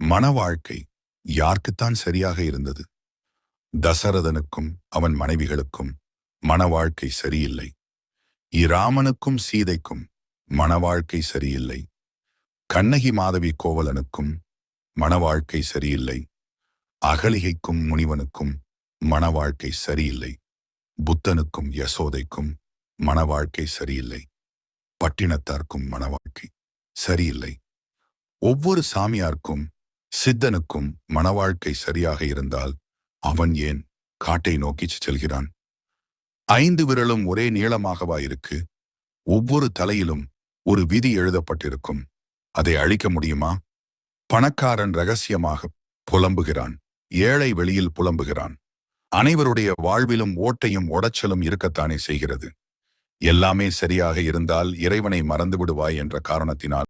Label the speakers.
Speaker 1: மன வாழ்க்கை யாருக்குத்தான் சரியாக இருந்தது? தசரதனுக்கும் அவன் மனைவிகளுக்கும் மன வாழ்க்கை சரியில்லை. இராமனுக்கும் சீதைக்கும் மன வாழ்க்கை சரியில்லை. கண்ணகி மாதவி கோவலனுக்கும் மன வாழ்க்கை சரியில்லை. அகலிகைக்கும் முனிவனுக்கும் மன வாழ்க்கை சரியில்லை. புத்தனுக்கும் யசோதைக்கும் மன வாழ்க்கை சரியில்லை. பட்டினத்தார்க்கும் மன வாழ்க்கை சரியில்லை. ஒவ்வொரு சாமியாருக்கும் சித்தனுக்கும் மனவாழ்க்கை சரியாக இருந்தால் அவன் ஏன் காட்டை நோக்கிச் செல்கிறான்? ஐந்து விரலும் ஒரே நீளமாகவா இருக்கு? ஒவ்வொரு தலையிலும் ஒரு விதி எழுதப்பட்டிருக்கும். அதை அழிக்க முடியுமா? பணக்காரன் ரகசியமாக புலம்புகிறான். ஏழை வெளியில் புலம்புகிறான். அனைவருடைய வாழ்விலும் ஓட்டையும் உடைச்சலும் இருக்கத்தானே செய்கிறது? எல்லாமே சரியாக இருந்தால் இறைவனை மறந்து விடுவாய் என்ற காரணத்தினால்